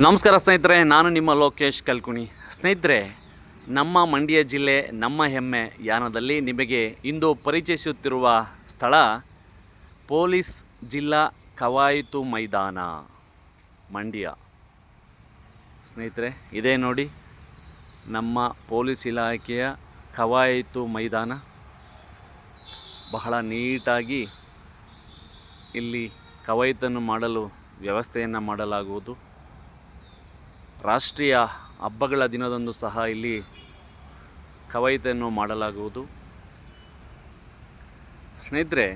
ನಮಸ್ಕಾರ ಸ್ನೇಹಿತರೆ, ನಾನು ನಿಮ್ಮ ಲೋಕೇಶ್ ಕಲ್ಕುಣಿ. ಸ್ನೇಹಿತರೆ, ನಮ್ಮ ಮಂಡ್ಯ ಜಿಲ್ಲೆ, ನಮ್ಮ ಹೆಮ್ಮೆ ಯಾನದಲ್ಲಿ ನಿಮಗೆ ಇಂದು ಪರಿಚಯಿಸುತ್ತಿರುವ ಸ್ಥಳ ಪೊಲೀಸ್ ಜಿಲ್ಲಾ ಕವಾಯಿತು ಮೈದಾನ, ಮಂಡ್ಯ. ಸ್ನೇಹಿತರೆ, ಇದೇ ನೋಡಿ ನಮ್ಮ ಪೊಲೀಸ್ ಇಲಾಖೆಯ ಕವಾಯಿತು ಮೈದಾನ. ಬಹಳ ನೀಟಾಗಿ ಇಲ್ಲಿ ಕವಾಯತನ್ನು ಮಾಡಲು ವ್ಯವಸ್ಥೆಯನ್ನು ಮಾಡಲಾಗುವುದು. ರಾಷ್ಟ್ರೀಯ ಹಬ್ಬಗಳ ದಿನದಂದು ಸಹ ಇಲ್ಲಿ ಕವಾಯಿತನ್ನು ಮಾಡಲಾಗುವುದು. ಸ್ನೇಹಿತರೆ,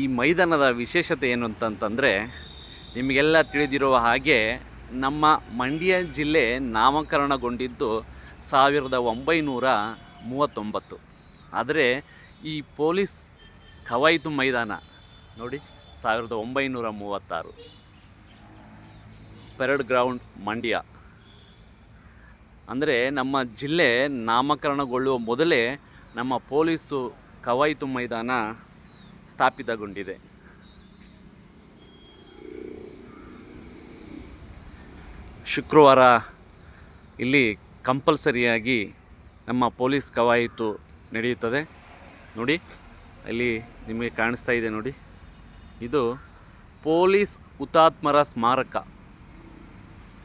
ಈ ಮೈದಾನದ ವಿಶೇಷತೆ ಏನು ಅಂತಂತಂದರೆ, ನಿಮಗೆಲ್ಲ ತಿಳಿದಿರುವ ಹಾಗೆ ನಮ್ಮ ಮಂಡ್ಯ ಜಿಲ್ಲೆ ನಾಮಕರಣಗೊಂಡಿದ್ದು ಸಾವಿರದ ಒಂಬೈನೂರ ಮೂವತ್ತೊಂಬತ್ತು. ಆದರೆ ಈ ಪೊಲೀಸ್ ಕವಾಯಿತು ಮೈದಾನ ನೋಡಿ, ಸಾವಿರದ ಒಂಬೈನೂರ ಮೂವತ್ತಾರು. Parade ground Mandya. ಅಂದರೆ ನಮ್ಮ ಜಿಲ್ಲೆ ನಾಮಕರಣಗೊಳ್ಳುವ ಮೊದಲೇ ನಮ್ಮ ಪೊಲೀಸು ಕವಾಯಿತು ಮೈದಾನ ಸ್ಥಾಪಿತಗೊಂಡಿದೆ. ಶುಕ್ರವಾರ ಇಲ್ಲಿ ಕಂಪಲ್ಸರಿಯಾಗಿ ನಮ್ಮ ಪೊಲೀಸ್ ಕವಾಯಿತು ನಡೆಯುತ್ತದೆ. ನೋಡಿ, ಅಲ್ಲಿ ನಿಮಗೆ ಕಾಣಿಸ್ತಾ ಇದೆ ನೋಡಿ. ಇದು ಪೊಲೀಸ್ ಹುತಾತ್ಮರ ಸ್ಮಾರಕ.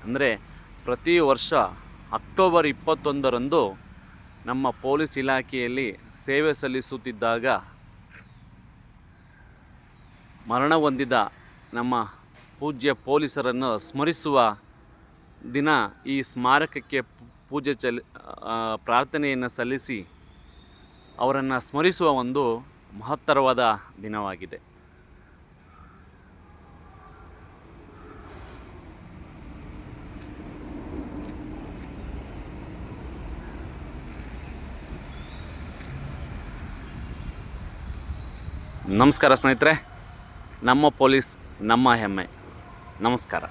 ಅಂದರೆ ಪ್ರತಿ ವರ್ಷ ಅಕ್ಟೋಬರ್ ಇಪ್ಪತ್ತೊಂದರಂದು ನಮ್ಮ ಪೊಲೀಸ್ ಇಲಾಖೆಯಲ್ಲಿ ಸೇವೆ ಸಲ್ಲಿಸುತ್ತಿದ್ದಾಗ ಮರಣ ಹೊಂದಿದ ನಮ್ಮ ಪೂಜ್ಯ ಪೊಲೀಸರನ್ನು ಸ್ಮರಿಸುವ ದಿನ ಈ ಸ್ಮಾರಕಕ್ಕೆ ಪೂಜೆ ಚಲ್ ಪ್ರಾರ್ಥನೆಯನ್ನು ಸಲ್ಲಿಸಿ ಅವರನ್ನು ಸ್ಮರಿಸುವ ಒಂದು ಮಹತ್ತರವಾದ ದಿನವಾಗಿದೆ. ನಮಸ್ಕಾರ ಸ್ನೇಹಿತರೆ ನಮ್ಮ ಪೊಲೀಸ್ ನಮ್ಮ ಹೆಮ್ಮೆ. ನಮಸ್ಕಾರ.